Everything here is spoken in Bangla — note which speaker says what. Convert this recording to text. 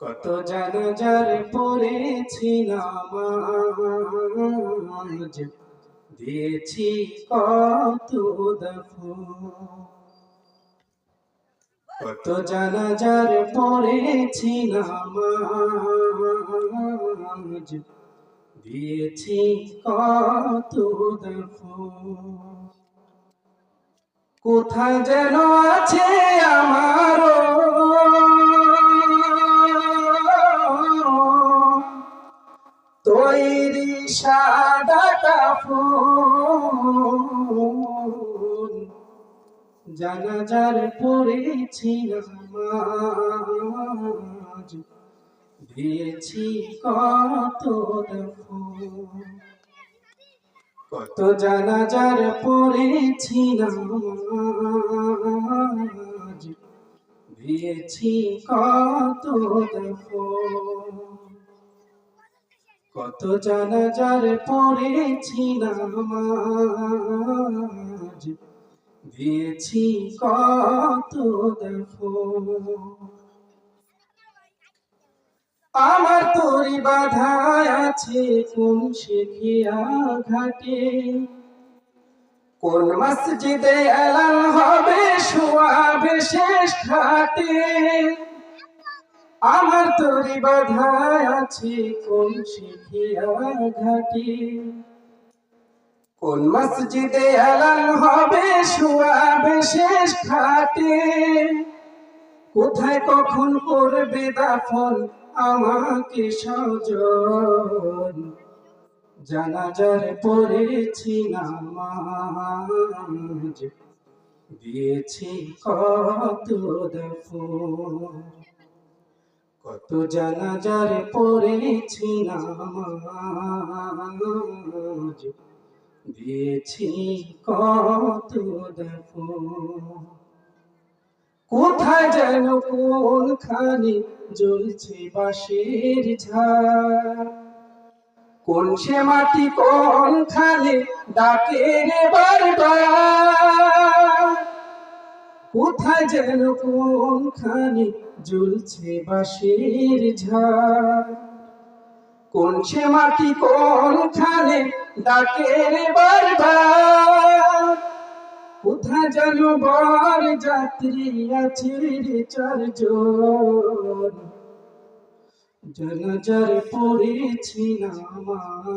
Speaker 1: কত জানাজার পড়েছি নামাজ দিয়েছি কত কত জানাজার পড়েছি নামাজ দিয়েছি কত কোথায় যেন আছে আমারও তৈরি সাদা কাফন। জানাজার পড়েছি নামাজ। দিয়েছি কত কত জানাজার পড়েছি নামাজ। দিয়েছি কত দফন। কত জানাজার পড়েছি নামাজ। দিয়েছি কত দফন আমার তোরি বাধায় আছে কোন শেখিয়া ঘাটে কোন মসজিদে এলান হবে শোয়াবে শেষ ঘাটে। আমার তোরি বাধায় আছে, কোন শেখিয়া ঘাটে? কোন মসজিদে এলান হবে শোয়াবে শেষ ঘাটে? কোথায় কখন করবে দাফন, আমাকে সজন? জানাজার পড়েছি নামাজ, দিয়েছি কত দফন। কত জানাজার পড়েছি দিয়েছি কত দফন কোথায় যেন কোনখানে জ্বলছে বাঁশের ঝাড়। কোন সে মাটি কোন কোনখানে ডাকে রে বারবার কোথায় যেন কোনখানে জ্বলছে বাঁশের ঝাড় কোন সে মাটি কোনখানে ডাকে বারবার? কোথায় যেন বর যাত্রী আছে রে চারজন? জনজর পড়েছি নামাজ।